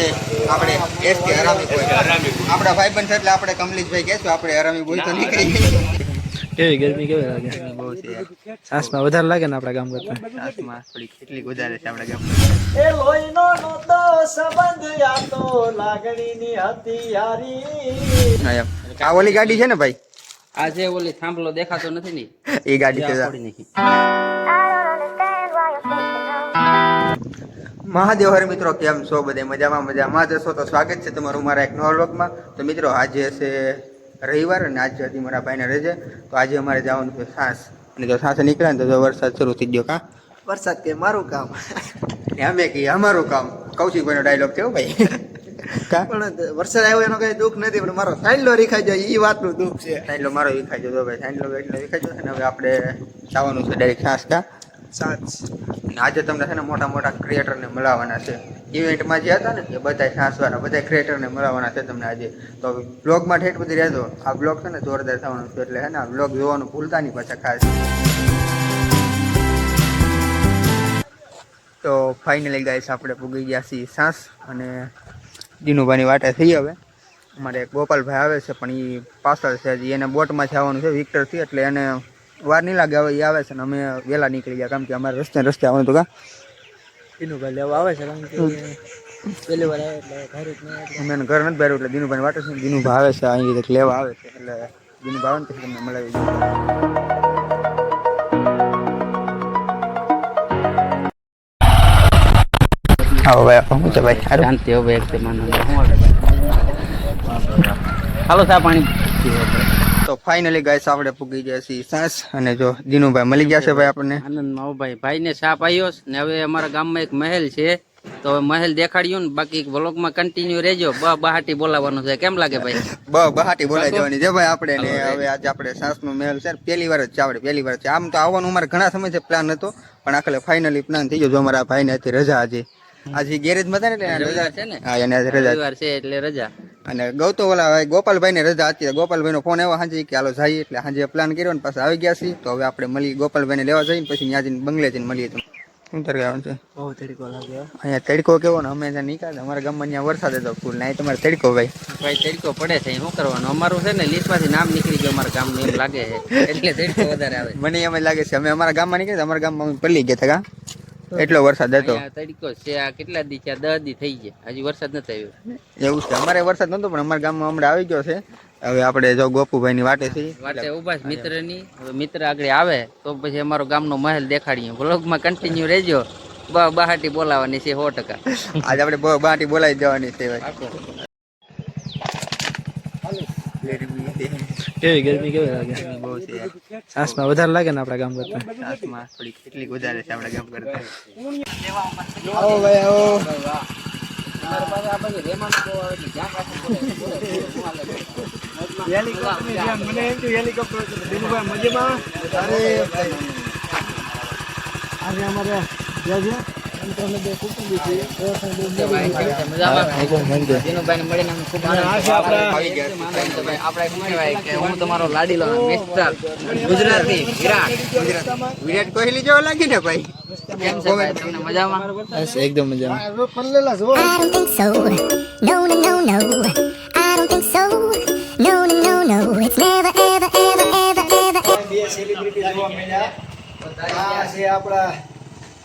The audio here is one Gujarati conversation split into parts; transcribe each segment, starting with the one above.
આજે આપણે એસ કે હરામી બોય આપણા ભાઈબંધ છે એટલે આપણે કમલેશભાઈ કહેશું આપણે હરામી બોય તો નીકળી કેવી ગરમી કેવી લાગે? બહુ છે સાસમાં વધારે લાગે ને આપણા ગામ કરતા? સાસમાં થોડી કેટલી વધારે છે આપણા ગામ એ લોહીનો નહોતો સંબંધ આ તો લાગણીની હતી યારી આ ઓલી ગાડી છે ને ભાઈ? આ જે ઓલી થાંભલો દેખાતો નથી ને એ ગાડી છે મહાદેવ હર મિત્રો કેમ છો બધે? મજામાં મજામાં જશો તો સ્વાગત છે તમારું મારા એક નવા વ્લોગમાં. તો મિત્રો આજે છે રવિવાર અને આજે હતી મારા ભાઈને રજે તો આજે અમારે જવાનું છે સાસ. અને જો સાસ નીકળ્યા ને તો વરસાદ શરૂ થઈ ગયો કા? વરસાદ કે મારું કામ? અમે કહીએ અમારું કામ. કૌશિકભાઈનો ડાયલોગ થયો ભાઈ? કા? પણ વરસાદ આવ્યો એનો કઈ દુઃખ નથી પણ મારો સાઈડલો રીખાઈ જાય એ વાતનું દુઃખ છે. સાઈડલો મારો વિખાઈ જતો ભાઈ સાઈડલો એટલે વિખાઈ જતો ને હવે આપણે જવાનું છે ડાયરેક્ટ સાસ કા? સાચ અને આજે તમને છે ને મોટા મોટા ક્રિએટરને મળવાના છે. ઇવેન્ટમાં જે હતા ને, એ બધા સાસવાના બધા ક્રિએટરને મળવાના છે તમને આજે. તો બ્લોગમાં ઠેઠ બધી રહેતો આ બ્લોગ છે ને જોરદાર થવાનું છે એટલે હે ને આ બ્લોગ જોવાનું ભૂલતા નહીં પાછા ખાસ. તો ફાઇનલી ગાઈસ આપણે પૂગી ગયા છીએ સાસ અને દિનુભાઈની વાટે થઈ હવે. અમારે ગોપાલભાઈ આવે છે, પણ એ પાછળ છે હજી. એને બોટમાંથી આવવાનું છે વિક્ટરથી એટલે એને વાર નહીં લાગે હવે એ આવે છે ને અમે વહેલા નીકળી ગયા કેમ કે અમારે રસ્તે રસ્તે આવવાનું હતું કા. એનું ભાઈ લેવા આવે છે કારણ કે પેલી વાર આવે એટલે ઘરે જ નહીં એટલે અમે એને ઘર નથી ભર્યું એટલે દીનુભાઈ વાટે છે દીનુભાઈ આવે છે અહીં રીતે લેવા આવે છે એટલે દીનુભાઈ આવે ને પછી તમને મળાવી દઉં. આવો ભાઈ આપો શું છે ભાઈ? સારું શાંતિ હવે એક હાલો ચા પાણી. તો ફાઇનલી ગાઈસ આપણે પૂગી ગયા છીએ સાસ અને જો દિનુભાઈ મળી ગયા છે ભાઈ આપણને. આનંદમાં ભાઈ. ભાઈ ને ચા પાયો ને હવે અમારા ગામમાં એક મહેલ છે. તો મહેલ દેખાડ્યું ને બાકી વ્લોગમાં કન્ટિન્યુ રહેજો. બ બહાટી બોલાવાનું છે. કેમ લાગે ભાઈ? બ બહાટી બોલાઈ જવાની છે ભાઈ આપણે ને હવે આજે આપણે સાસનો મહેલ છે. પહેલી વાર જ છે આપણે પહેલી વાર છે. આમ તો આવવાનું અમારે ઘણા સમયથી પ્લાન હતો પણ આખલે ફાઇનલી પ્લાન થઈ ગયો જો અમારા ભાઈને હતી રજા આજે. આજે ગેરેજમાં હતા ને એટલે રજા છે ને? હા એને રજા છે એટલે રજા. અને ગૌતો ઓલા ગોપાલભાઈ ને રજા હતી ગોપાલભાઈ નો ફોન આવ્યો સાંજે કે હાલો જઈએ. એટલે સાંજે પ્લાન કર્યો ને પાછા આવી ગયા છીએ. તો હવે આપણે મળી ગોપાલભાઈ ને લેવા જઈએ ને પછી ત્યાં જઈને બંગલે જઈને મળીએ તો શું તર ગયા છે? બહુ તડકો લાગે અહીંયા તડકો કેવો ને? અમે ત્યાં નીકળ્યા અમારા ગામમાં ત્યાં વરસાદ હતો ફૂલ. ને અહીં તમારે તડકો ભાઈ. ભાઈ તડકો પડે છે. શું કરવાનું? અમારું છે ને લિસ્ટમાંથી નામ નીકળી ગયું અમારા ગામનું એમ લાગે છે. એટલે તડકો વધારે આવે. મને એમ જ લાગે છે. અમે અમારા ગામમાં નીકળ્યા અમારા ગામમાં અમે પલ્લી ગયા હતા કા? એટલો વરસાદ હતો? તડકો છે આ કેટલા દી છે? દસ દી થઈ ગયા. હજી વરસાદ નથી આવ્યો. એવું છે. અમારે વરસાદ નતો પણ અમારા ગામમાં હમણાં આવી ગયો છે. હવે આપણે જો ગોપુભાઈ ની વાટે છે. વાટે ઊભા છે મિત્રની મિત્ર આગળ આવે તો પછી અમારો ગામનો મહેલ દેખાડીએ. વ્લોગમાં કન્ટિન્યુ રહેજો. બહાટી બોલાવાની છે સો ટકા. આજે આપણે બહાટી બોલાવી દેવાની છે ભાઈ કેવી ગરમી કેવી લાગે? બહુ છે યાર. સાસમાં વધારે લાગે ને આપણા ગામ કરતા? સાસમાં થોડી કેટલી વધારે છે આપણા ગામ કરતા. આવો ભાઈ આવો. મને એમ થયું હેલિકોપ્ટર મજામાં અરે આજે અમારે હું તમારો લાડીલો મિસ્ટર ગુજરાતી વિરાટ કોહલી જેવો લાગે ને ભાઈ મજામાં એકદમ મજામાં આપણા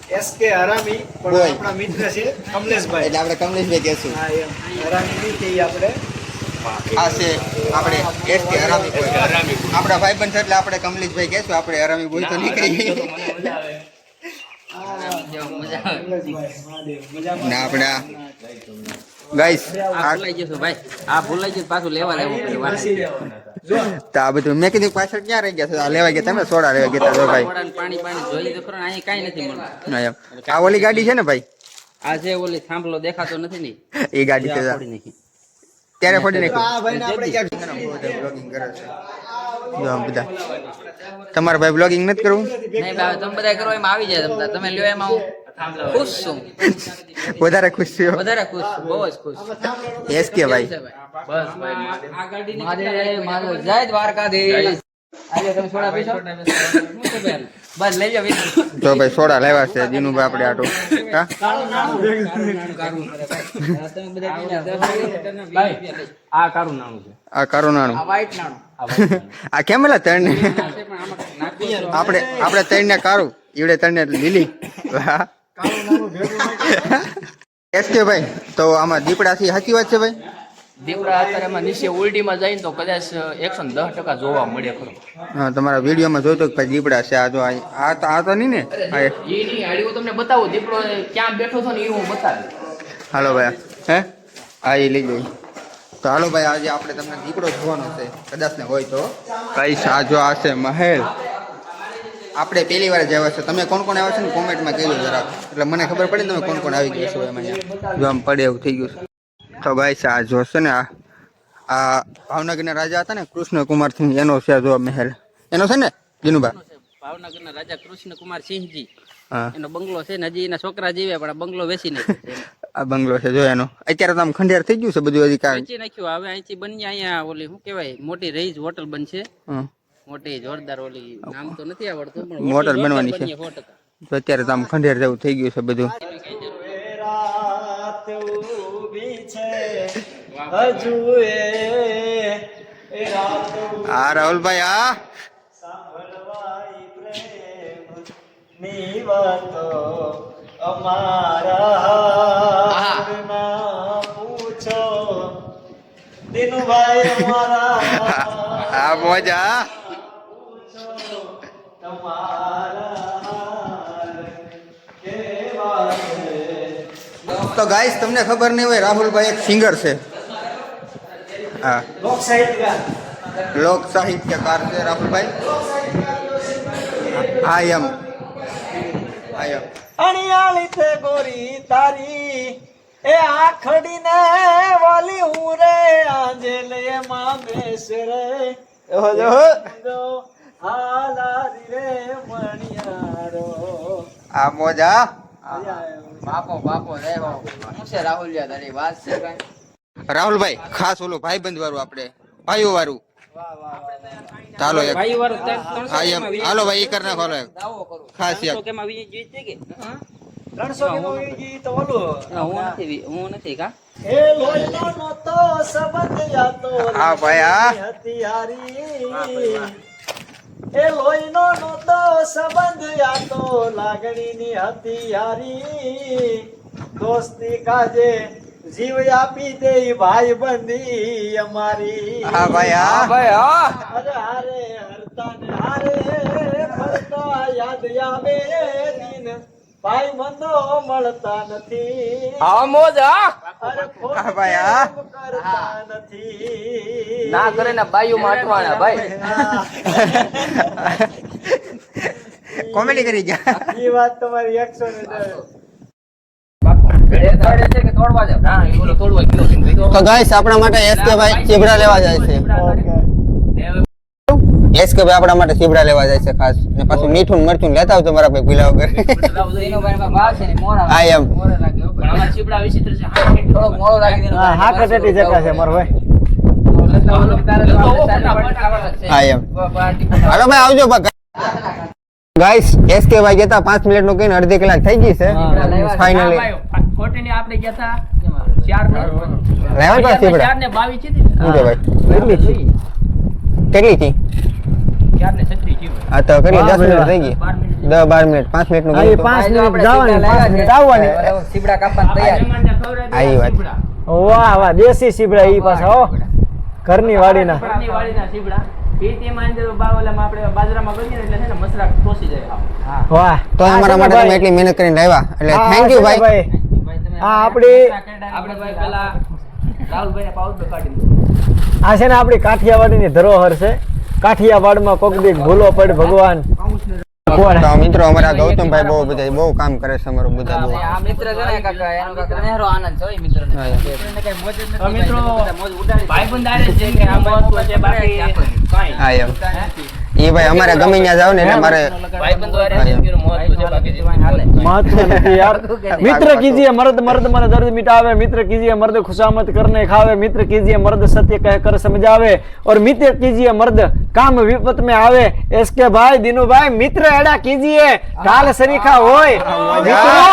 એસ કે હરામી પણ આપણા મિત્ર છે કમલેશભાઈ. એટલે આપણે કમલેશભાઈ કહેશું. હા એમ. હરામી નહીં કહીએ આપણે. આ છે આપણે એસ કે હરામી આપણા ભાઈબંધ છે એટલે આપણે કમલેશભાઈ કહેશું. આપણે હરામી બોય તો મહાદેવ મજામાં આપણે ગાઈસ આ ભૂલાઈ જશે ભાઈ. આ ભૂલાઈ જશે પાછું લેવા લેવું પડે તો આ બધું મેં કીધું પાછળ ક્યાં રહી ગયા આ લેવા ગયા તમે? સોડા લેવા ગયા હતા ભાઈ? પાણી પાણી જોઈ તો ખરો અહીં કાંઈ નથી મળતું. આ ઓલી ગાડી છે ને ભાઈ? આ જે ઓલી થાંભલો દેખાતો નથી ને એ ગાડી છે ત્યારે ફોડી નાખી આ ભાઈને આપણે ક્યાંક બ્લોગિંગ કરે છે. જો આમ બધા. તમારા ભાઈ બ્લોગિંગ નથી કરવું? નહીં તમે બધા કરો એમાં આવી જાય તમે લ્યો એમાં હું ખુશ છું. વધારે ખુશ છું. વધારે ખુશ છું બહુ જ ખુશ એસ કે ભાઈ. બસ ભાઈ આ ગાડીની મારે મારો જય દ્વારકાધીશ. આજે તમે સોડા પીશો? બસ લઈ જાઓ તો ભાઈ સોડા લેવા છે. જીનુભાઈ આપણે આટો. હા? આ કારું નાણું છે. આ કારો નાણું. આ કેમ એલા ત્રણ આપણે આપણે ત્રણ ને કારું ઈવડે ત્રણ ને લીલી વાહ. એસ કે ભાઈ તો આમાં દીપડાથી સાચી વાત છે ભાઈ? દીપડા અત્યારે એમાં નીચે ઉલટીમાં જાય તો કદાચ એકસો ને દસ ટકા જોવા મળે ખરો. હા તમારા વિડીયોમાં જોઈતો કે ભાઈ દીપડા છે આ તો આ આ તો આ તો નહીં ને? એ. નહીં હું તમને બતાવું દીપડો ક્યાં બેઠો છો ને એ હું બતાવી હાલો ભાઈ હે? આ એ લઈ જઈ તો હાલો ભાઈ આજે આપણે તમને દીપડો જોવાનો છે કદાચ ને હોય તો. કઈ સાજો આ છે મહેલ. આપણે પહેલી વાર જ આવ્યા છે. તમે કોણ કોણ આવ્યા છે ને કોમેન્ટમાં કહેજો જરા. એટલે મને ખબર પડે તમે કોણ કોણ આવી ગયા છો એમાં. જો આમ પડે એવું થઈ ગયું છે. તો ભાઈ આ જો છે ને આ આ ભાવનગરના રાજા હતા ને કૃષ્ણકુમાર સિંહ એનો છે જો મહેલ. એનો છે ને જીનુબા ભાવનગરના રાજા કૃષ્ણ કુમાર સિંહજી એનો બંગલો છે ને હજી એના છોકરા જીવે પણ આ બંગલો વેચી નાખ્યો આ બંગલો છે જો એનો. અત્યારે તો આમ ખંડેર થઈ ગયું છે બધું હજી કાંઈ. વેચી નાખ્યું. હવે અહીંથી બની અહીંયા ઓલી શું કહેવાય મોટી રેઇઝ હોટલ બનશે. મોટી જોરદાર ઓલી નામ તો નથી આવડતું પણ હોટલ બનવાની છે. તો અત્યારે તો આમ ખંડેર જેવું થઈ ગયું છે બધું. રાત ઊભી છે હજુ એ એ રાત હા રાહુલભાઈ વાતો અમારા પૂછો. દિનુભાઈ અમારા આ મોજા તો ગાઈસ તમને ખબર નહીં હોય રાહુલભાઈ એક સિંગર છે. હા. લોક સાહિત્યકાર લોક સાહિત્યકાર છે રાહુલભાઈ. આઈ એમ. આઈ એમ. અણિયાળી છે ગોરી તારી. એ આખડીને વાલી હું રે આંજેલે માં બેસ રે. મણિયારો આ મોજા? બાપો બાપો રહેવો શું છે રાહુલિયા તારી વાત છે કાંઈ? રાહુલભાઈ ખાસ ઓલું ભાઈબંધ વાળું આપણે. ભાઈઓ વાળું. ચાલો એક. ભાઈ આઈ એમ. હાલો ભાઈ એ કરી નાખો હાલો એક. દાવો કરું. ખાસ એક. ત્રણસો તો ઓલું. હું નથી હું નથી કા? હા ભાઈ, હા. એ લોહીનો નહોતો સંબંધ યાતો લાગણીની યારી દોસ્તી કાજે જીવ આપી દે ભાઈ બંધી અમારી. હા ભાઈ હા. અરે હારે હરતા ને હારે ફરતા યાદ આવે દિન. ભાઈ બંધો મળતા નથી. હા મોજા હા. ભાઈ, હા. કેમ કરતા નથી? ના કરે ને બાયું માટવાના ભાઈ. કોમેડી કરી ગયા. એ વાત તમારી એકસો ને દસ. તો ગાઈસ આપણા માટે એસકે ભાઈ ચીબડા લેવા જાય છે. એસકે ભાઈ આપણા માટે ચીબડા લેવા જાય છે ખાસ. ને પાછું મીઠું ને મરચું લેતા આવજો મારા ભાઈ ભૂલા વગર. એમ રાખી. હા, હા, કચેટી છે. મારો ભાઈ. આઈ એમ. હાલો ભાઈ આવજો ગાઈસ એસકે ભાઈ ગયા પાંચ મિનિટનું કહીને અડધી કલાક થઈ ગઈ છે. ફાઇનલી આપણે ગયા હતા ચાર ને લેવા તો ચીબડા ચાર ને બાવીસ છે ને? શું છે ભાઈ કેટલી છે આ તો કરી દસ મિનિટ થઈ ગઈ. દસ બાર મિનિટ પાંચ મિનિટનું હા, પાંચ મિનિટ જવાની પાંચ મિનિટ આવવાની. સીબડા કાપવાની તૈયાર. આવી વાત. વાહ વાહ દેશી સીબડા ઈ પાછા હો. ઘરની વાડીના. ઘરની વાડીના સીબડા. આપણે ગળીએ ને એટલે છે ને મસરા ટોસી જાય આમ. વાહ. તો અમારા માટે એટલી મહેનત કરીને લાવ્યા. એટલે થેન્ક યુ ભાઈ. આપણી આપણે ભાઈ પેલા રાહુલભાઈને પાવડર કાઢી દીધો. આ છે ને આપણી કાઠિયાવાડીની ધરોહર છે. કાઠિયાવાડમાં કોક ભૂલો પડ ભગવાન. મિત્રો અમારા ગૌતમભાઈ બહુ બધા બહુ કામ કરે છે અમારો બધા બહુ. આ મિત્ર છે ને કાકા એનો કાકા નેહરો આનંદ છે મિત્ર હા, યાર. નથી મિત્રો ભાઈ બંધારે છે. કે આ મહત્વ છે બાકી કાંઈ હા એમ. એ ભાઈ અમારે ગમે ત્યાં જાવ ને એટલે મારે ભાઈબંધો હારે જિંદગીનું મહત્વ છે બાકી જિંદગી હાલે. महत्व नहीं यार मित्र कीजिए मर्द मर्द मन दर्द मिटावे मित्र कीजिए मर्द खुशामत करने खावे मित्र कीजिए मर्द सत्य कह कर समझावे और मित्र कीजिए मर्द काम विपत में आवे इसके भाई दिनू भाई मित्र एड़ा कीजिए ढाल सरीखा होय मित्रों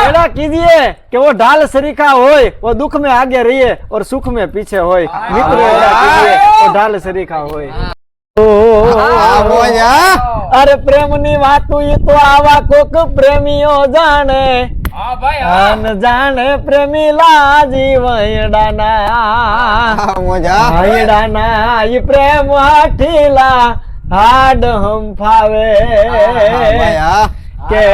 एड़ा कीजिए कि वो ढाल सरीखा होय वो दुख में आगे रहिए और सुख में पीछे होय मित्र एड़ा कीजिए वो ढाल सरीखा होय ओ, આ મોજ હા અરે પ્રેમની વાતું ઈ તો આવા કોક પ્રેમીઓ જાણે. અન જાણે પ્રેમી લાજી વયડાના. આ મોજ ઈ પ્રેમ હાઠીલા હાડ હમ ફાવે કે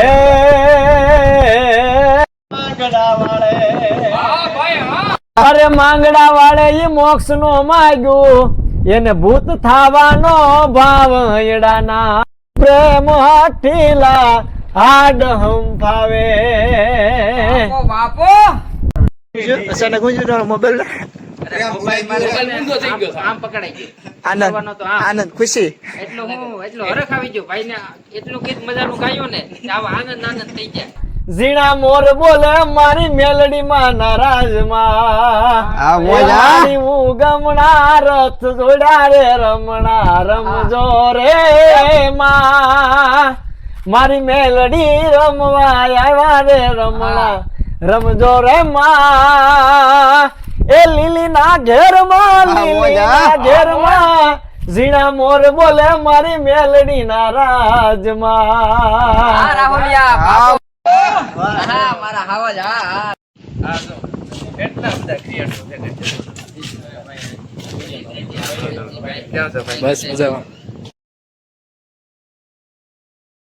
હા ભાઈ હા. અરે માંગડા વાળે ઈ મોક્ષ નો માગ્યું. એને ભૂત થવાનો ભાવ હયડાના પ્રેમ હાઠીલા હાડ હમ ફાવે બાપો. અચાનક હું જોડો મોબાઈલ ગયો ગયો. આનંદ ખુશી. એટલો હું એટલો હરખ આવી ગયો. ભાઈ ને એટલું ગીત મજાનું ગાયું ને આનંદ આનંદ થઈ જાય. ઝીણા મોર બોલે મારી મેલડી માં નારાજમાં. મોજ? ગમણા રથ જોડા રે રમણા રમજો રે માં. મારી મેલડી રમવા આવ્યા રે રમણા રમજો રે માં. એ લીલી ના ઘેરમાં લીલી ના ઘેરમાં ઝીણા મોર બોલે મારી મેલડી ના રાજમાં હા હા મારા હાવજ હા હા. હા જો. કેટલા બધા ક્રિએટર છે બસ મજામાં.